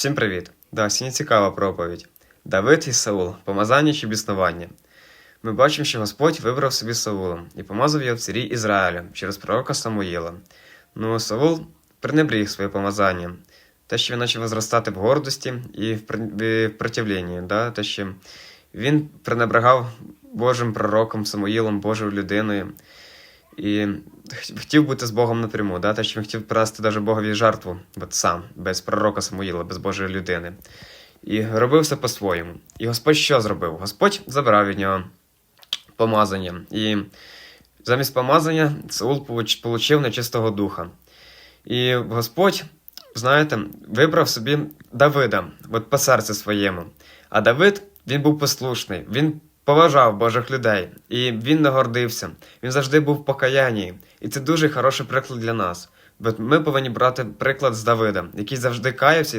Всім привіт! Да, сьогодні цікава проповідь. Давид і Саул помазання чи біснування. Ми бачимо, що Господь вибрав собі Саула і помазав його в царі Ізраїля через пророка Самуїла. Ну, Саул пренебріг своє помазання, те, що він почав зростати в гордості і в при- да? те, що він пренебрегав Божим пророком Самуїлом, Божою людиною. І хотів бути з Богом напряму, да? те, що він хотів принести навіть Богові жертву, от сам, без пророка Самуїла, без Божої людини. І робив все по-своєму. І Господь що зробив? Господь забрав від нього помазання. І замість помазання Саул получ- получив нечистого духа. І Господь, знаєте, вибрав собі Давида, от по серцю своєму. А Давид, він був послушний, він поважав Божих людей, і він не гордився. Він завжди був в покаянні. І це дуже хороший приклад для нас. Бо ми повинні брати приклад з Давида, який завжди каявся